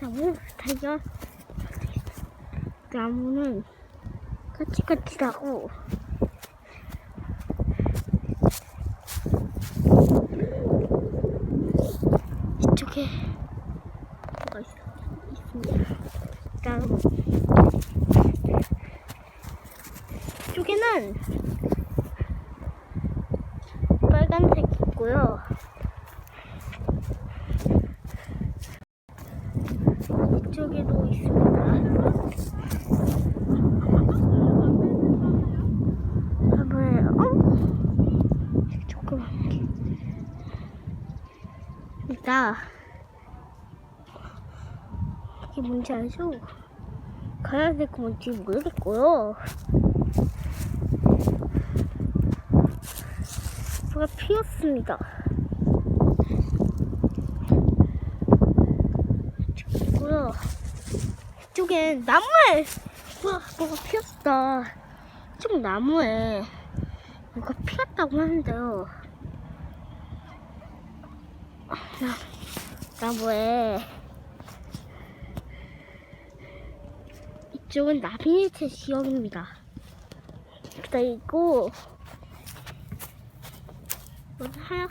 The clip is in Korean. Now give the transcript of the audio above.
나무 달려 나무는 까칠까칠하고 이쪽에 뭐가 있어, 있습니다. 다음 이쪽에는 빨간색 있고요. 이쪽에도 있습니다. 한번 어? 조금 이따 이게 뭔지 알죠? 가야 될 거 뭔지 모르겠고요. 뭐가 피었습니다. 있고요. 이쪽엔 나무에 와 뭐가 피었다. 이쪽 나무에 뭐가 피었다고 하는데요. 나, 나무에 이쪽은 나비니트 지역입니다. 그리고 이건 하얗